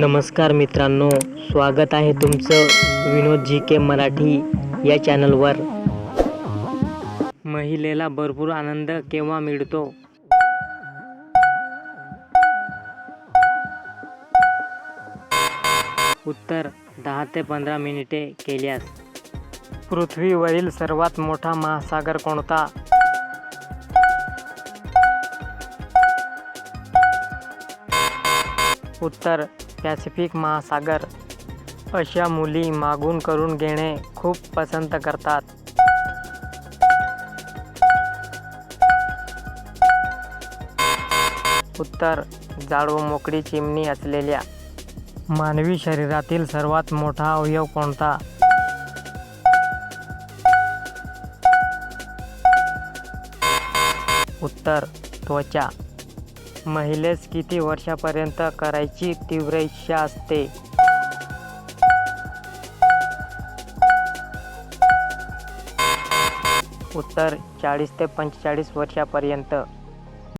नमस्कार मित्रांनो स्वागत आहे तुमचं विनोद जी के मराठी या चॅनलवर. महिलेला भरपूर आनंद केव्हा मिळतो? उत्तर दहा ते पंधरा मिनिटे केल्यास. पृथ्वीवरील सर्वात मोठा महासागर कोणता? उत्तर पॅसिफिक महासागर. अशा मुली मागून करून घेणे खूप पसंत करतात. उत्तर जाड व मोकळी चिमणी असलेल्या. मानवी शरीरातील सर्वात मोठा अवयव कोणता? उत्तर त्वचा. महिलेस किती वर्षापर्यंत करायची तीव्र इच्छा असते? उत्तर चाळीस ते पंचेचाळीस वर्षापर्यंत.